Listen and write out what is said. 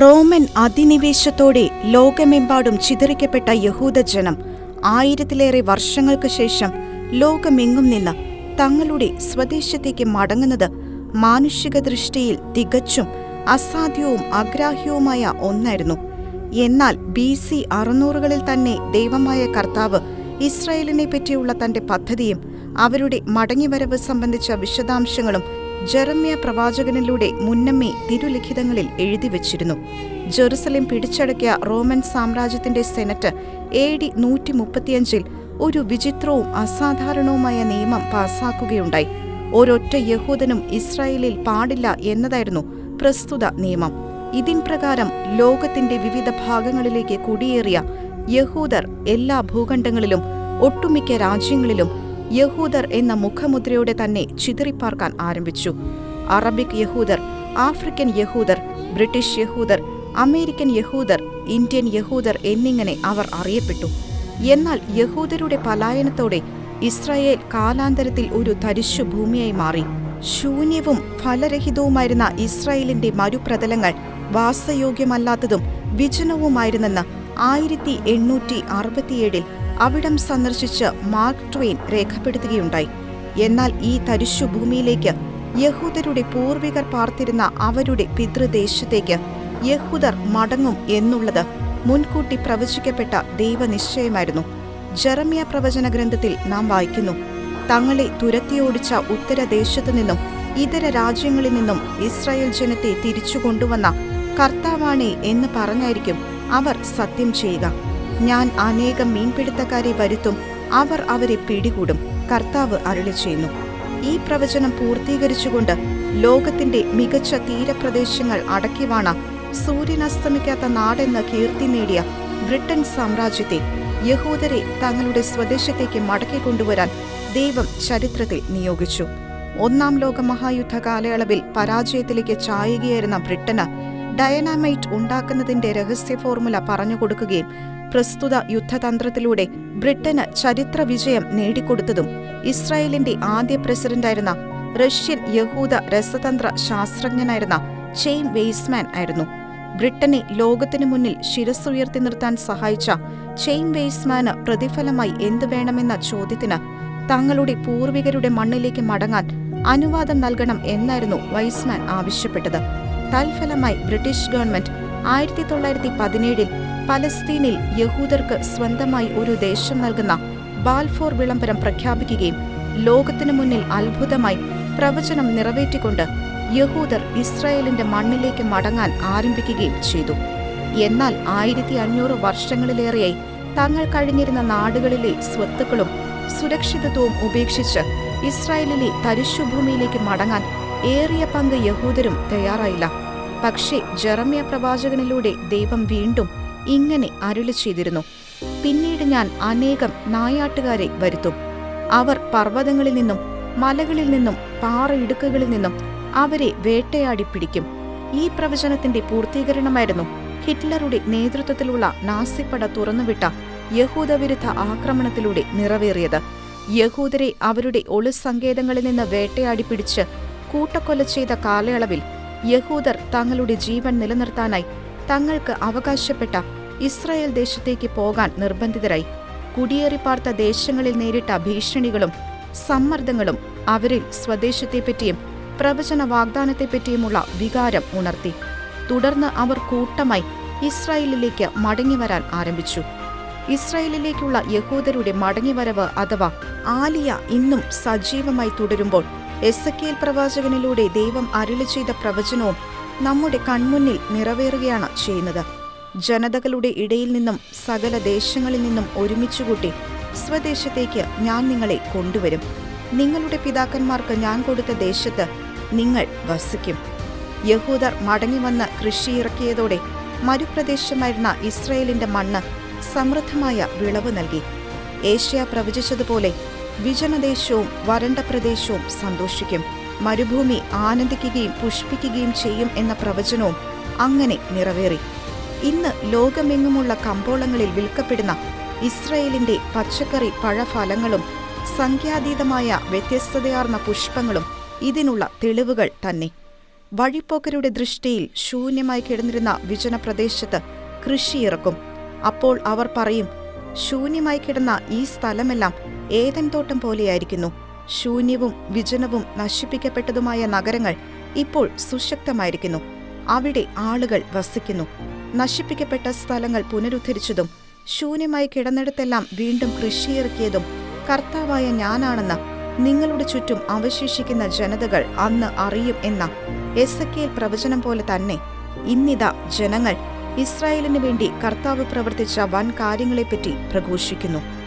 Roman അധിനിവേശത്തോടെ ലോകമെമ്പാടും ചിതറിക്കപ്പെട്ട യഹൂദജനം ആയിരത്തിലേറെ വർഷങ്ങൾക്ക് ശേഷം ലോകമെങ്ങും നിന്ന് തങ്ങളുടെ സ്വദേശത്തേക്ക് മടങ്ങുന്നത് മാനുഷിക ദൃഷ്ടിയിൽ തികച്ചും അസാധ്യവും അഗ്രാഹ്യവുമായ ഒന്നായിരുന്നു. എന്നാൽ ബി സി അറുന്നൂറുകളിൽ തന്നെ ദൈവമായ കർത്താവ് ഇസ്രായേലിനെ പറ്റിയുള്ള തന്റെ പദ്ധതിയും അവരുടെ മടങ്ങിവരവ് സംബന്ധിച്ച വിശദാംശങ്ങളും ജെറമ്യ പ്രവാചകനിലൂടെ മുന്നമേ തിരുലിഖിതങ്ങളിൽ എഴുതി വച്ചിരുന്നു. ജെറുസലേം പിടിച്ചടക്കിയ റോമൻ സാമ്രാജ്യത്തിന്റെ സെനറ്റ് എ ഡി നൂറ്റി മുപ്പത്തിയഞ്ചിൽ ഒരു വിചിത്രവും അസാധാരണവുമായ നിയമം പാസാക്കുകയുണ്ടായി. ഒരൊറ്റ യഹൂദനും ഇസ്രായേലിൽ പാടില്ല എന്നതായിരുന്നു പ്രസ്തുത നിയമം. ഇതിൻ പ്രകാരം ലോകത്തിന്റെ വിവിധ ഭാഗങ്ങളിലേക്ക് കുടിയേറിയ യഹൂദർ എല്ലാ ഭൂഖണ്ഡങ്ങളിലും ഒട്ടുമിക്ക രാജ്യങ്ങളിലും യഹൂദർ എന്ന മുഖമുദ്രയോടെ തന്നെ ചിതറിപ്പാർക്കാൻ ആരംഭിച്ചു. അറബിക് യഹൂദർ ആഫ്രിക്കൻ യഹൂദർ ബ്രിട്ടീഷ് യഹൂദർ അമേരിക്കൻ യഹൂദർ ഇന്ത്യൻ യഹൂദർ എന്നിങ്ങനെ അവർ അറിയപ്പെട്ടു. എന്നാൽ യഹൂദരുടെ പലായനത്തോടെ ഇസ്രായേൽ കാലാന്തരത്തിൽ ഒരു തരിശു ഭൂമിയായി മാറി. ശൂന്യവും ഫലരഹിതവുമായിരുന്ന ഇസ്രായേലിന്റെ മരുപ്രതലങ്ങൾ വാസയോഗ്യമല്ലാത്തതും വിജനവുമായിരുന്നെന്ന് ആയിരത്തി എണ്ണൂറ്റി അറുപത്തിയേഴിൽ അവിടം സന്ദർശിച്ച് മാർക്ക് ട്വെയിൻ രേഖപ്പെടുത്തുകയുണ്ടായി. എന്നാൽ ഈ തരിശു ഭൂമിയിലേക്ക് യഹൂദരുടെ പൂർവികർ പാർത്തിരുന്ന അവരുടെ പിതൃദേശത്തേക്ക് യഹൂദർ മടങ്ങും എന്നുള്ളത് മുൻകൂട്ടി പ്രവചിക്കപ്പെട്ട ദൈവനിശ്ചയമായിരുന്നു. ജെറമിയ പ്രവചന ഗ്രന്ഥത്തിൽ നാം വായിക്കുന്നു തങ്ങളെ തുരത്തിയോടിച്ച ഉത്തരദേശത്തു നിന്നും ഇതര രാജ്യങ്ങളിൽ നിന്നും ഇസ്രായേൽ ജനത്തെ തിരിച്ചു കൊണ്ടുവന്ന കർത്താവാണേ എന്ന് പറഞ്ഞായിരിക്കും അവർ സത്യം ചെയ്യുക. ഞാൻ അനേകം മീൻപിടുത്തക്കാരെ വരുത്തും. അവർ അവരെ പിടികൂടും. കർത്താവ് അരുളി ചെയ്യുന്നു ഈ പ്രവചനം പൂർത്തീകരിച്ചുകൊണ്ട് ലോകത്തിന്റെ മികച്ച തീരപ്രദേശങ്ങൾ അടക്കിവാണ സൂര്യൻ അസ്തമിക്കാത്ത നാടെന്ന് കീർത്തി നേടിയ ബ്രിട്ടൻ സാമ്രാജ്യത്തെ യഹൂദരെ തങ്ങളുടെ സ്വദേശത്തേക്ക് മടക്കിക്കൊണ്ടുവരാൻ ദൈവം ചരിത്രത്തിൽ നിയോഗിച്ചു. ഒന്നാം ലോക മഹായുദ്ധ കാലയളവിൽ പരാജയത്തിലേക്ക് ചായുകയായിരുന്ന ബ്രിട്ടന് ഡയനാമൈറ്റ് ഉണ്ടാക്കുന്നതിന്റെ രഹസ്യ ഫോർമുല പറഞ്ഞുകൊടുക്കുകയും പ്രസ്തുത യുദ്ധതന്ത്രത്തിലൂടെ ബ്രിട്ടന് ചരിത്ര വിജയം നേടിക്കൊടുത്തതും ഇസ്രായേലിന്റെ ആദ്യ പ്രസിഡന്റായിരുന്ന റഷ്യൻ യഹൂദ രസതന്ത്ര ശാസ്ത്രജ്ഞനായിരുന്ന ചെയിം വെയ്സ്മാൻ ആയിരുന്നു. ബ്രിട്ടനെ ലോകത്തിനു മുന്നിൽ ശിരസ്സുയർത്തി നിർത്താൻ സഹായിച്ച ചെയിം വെയ്സ്മാന് പ്രതിഫലമായി എന്തു വേണമെന്ന ചോദ്യത്തിന് തങ്ങളുടെ പൂർവികരുടെ മണ്ണിലേക്ക് മടങ്ങാൻ അനുവാദം നൽകണം എന്നായിരുന്നു വൈസ്മാൻ ആവശ്യപ്പെട്ടത്. തൽഫലമായി ബ്രിട്ടീഷ് ഗവൺമെന്റ് ആയിരത്തി തൊള്ളായിരത്തി പതിനേഴിൽ പലസ്തീനിൽ യഹൂദർക്ക് സ്വന്തമായി ഒരു ദേശം നൽകുന്ന ബാൽഫോർ വിളംബരം പ്രഖ്യാപിക്കുകയും ലോകത്തിനു മുന്നിൽ അത്ഭുതമായി പ്രവചനം നിറവേറ്റിക്കൊണ്ട് യഹൂദർ ഇസ്രായേലിന്റെ മണ്ണിലേക്ക് മടങ്ങാൻ ആരംഭിക്കുകയും ചെയ്തു. എന്നാൽ ആയിരത്തി അഞ്ഞൂറ് വർഷങ്ങളിലേറെയായി തങ്ങൾ കഴിഞ്ഞിരുന്ന നാടുകളിലെ സ്വത്തുക്കളും സുരക്ഷിതത്വവും ഉപേക്ഷിച്ച് ഇസ്രായേലിലെ തരിശുഭൂമിയിലേക്ക് മടങ്ങാൻ ഏറിയ പങ്ക് യഹൂദരും തയ്യാറായില്ല. പക്ഷേ ജെറമ്യ പ്രവാചകനിലൂടെ ദൈവം വീണ്ടും ഇങ്ങനെ അരുളി ചെയ്തിരുന്നു. പിന്നീട് ഞാൻ അനേകം നായാട്ടുകാരെ വരുത്തും. അവർ പർവതങ്ങളിൽ നിന്നും മലകളിൽ നിന്നും പാറയിടുക്കുകളിൽ നിന്നും അവരെ വേട്ടയാടി പിടിക്കും. ഈ പ്രവചനത്തിന്റെ പൂർത്തീകരണമായിരുന്നു ഹിറ്റ്ലറുടെ നേതൃത്വത്തിലുള്ള നാസിപ്പട തുറന്നുവിട്ട യഹൂദവിരുദ്ധ ആക്രമണത്തിലൂടെ നിറവേറിയത്. യഹൂദരെ അവരുടെ ഒളിസങ്കേതങ്ങളിൽ നിന്ന് വേട്ടയാടി പിടിച്ച് കൂട്ടക്കൊല ചെയ്ത കാലയളവിൽ യഹൂദർ തങ്ങളുടെ ജീവൻ നിലനിർത്താനായി തങ്ങൾക്ക് അവകാശപ്പെട്ട ഇസ്രായേൽ ദേശത്തേക്ക് പോകാൻ നിർബന്ധിതരായി. കുടിയേറിപ്പാർത്ത ദേശങ്ങളിൽ നേരിട്ട ഭീഷണികളും സമ്മർദ്ദങ്ങളും അവരിൽ സ്വദേശത്തെപ്പറ്റിയും പ്രവചന വാഗ്ദാനത്തെപ്പറ്റിയുമുള്ള വികാരം ഉണർത്തി. തുടർന്ന് അവർ കൂട്ടമായി ഇസ്രായേലിലേക്ക് മടങ്ങിവരാൻ ആരംഭിച്ചു. ഇസ്രായേലിലേക്കുള്ള യഹൂദരുടെ മടങ്ങിവരവ് അഥവാ ആലിയ ഇന്നും സജീവമായി തുടരുമ്പോൾ എസക്കേൽ പ്രവാചകനിലൂടെ ദൈവം അരുളി ചെയ്ത പ്രവചനവും നമ്മുടെ കൺമുന്നിൽ നിറവേറുകയാണ് ചെയ്യുന്നത്. ജനതകളുടെ ഇടയിൽ നിന്നും സകല ദേശങ്ങളിൽ നിന്നും ഒരുമിച്ചുകൂട്ടി സ്വദേശത്തേക്ക് ഞാൻ നിങ്ങളെ കൊണ്ടുവരും. നിങ്ങളുടെ പിതാക്കന്മാർക്ക് ഞാൻ കൊടുത്ത ദേശത്ത് നിങ്ങൾ വസിക്കും. യഹൂദർ മടങ്ങി വന്ന് കൃഷി ഇറക്കിയതോടെ മരുപ്രദേശമായിരുന്ന ഇസ്രയേലിന്റെ മണ്ണ് സമൃദ്ധമായ വിളവ് നൽകി. ഏഷ്യ പ്രവചിച്ചതുപോലെ വിജനദേശവും വരണ്ട പ്രദേശവും സന്തോഷിക്കും. മരുഭൂമി ആനന്ദിക്കുകയും പുഷ്പിക്കുകയും ചെയ്യും എന്ന പ്രവചനവും അങ്ങനെ നിറവേറി. ഇന്ന് ലോകമെങ്ങുമുള്ള കമ്പോളങ്ങളിൽ വിൽക്കപ്പെടുന്ന ഇസ്രയേലിന്റെ പച്ചക്കറി പഴഫലങ്ങളും സംഖ്യാതീതമായ വ്യത്യസ്തതയാർന്ന പുഷ്പങ്ങളും ഇതിനുള്ള തെളിവുകൾ തന്നെ. വഴിപ്പോക്കരുടെ ദൃഷ്ടിയിൽ ശൂന്യമായി കിടന്നിരുന്ന വിജനപ്രദേശത്ത് കൃഷിയിറക്കും. അപ്പോൾ അവർ പറയും ശൂന്യമായി കിടന്ന ഈ സ്ഥലമെല്ലാം ഏതൻ തോട്ടം പോലെയായിരിക്കുന്നു. ശൂന്യവും വിജനവും നശിപ്പിക്കപ്പെട്ടതുമായ നഗരങ്ങൾ ഇപ്പോൾ സുശക്തമായിരിക്കുന്നു. അവിടെ ആളുകൾ വസിക്കുന്നു. നശിപ്പിക്കപ്പെട്ട സ്ഥലങ്ങൾ പുനരുദ്ധരിച്ചതും ശൂന്യമായി കിടന്നിടത്തെല്ലാം വീണ്ടും കൃഷിയിറക്കിയതും കർത്താവായ ഞാനാണെന്ന് നിങ്ങളുടെ ചുറ്റും അവശേഷിക്കുന്ന ജനതകൾ അന്ന് അറിയും എന്ന എസക്കേൽ പ്രവചനം പോലെ തന്നെ ഇന്നിതാ ജനങ്ങൾ ഇസ്രായേലിനു വേണ്ടി കർത്താവ് പ്രവർത്തിച്ച വൻ കാര്യങ്ങളെപ്പറ്റി പ്രഘോഷിക്കുന്നു.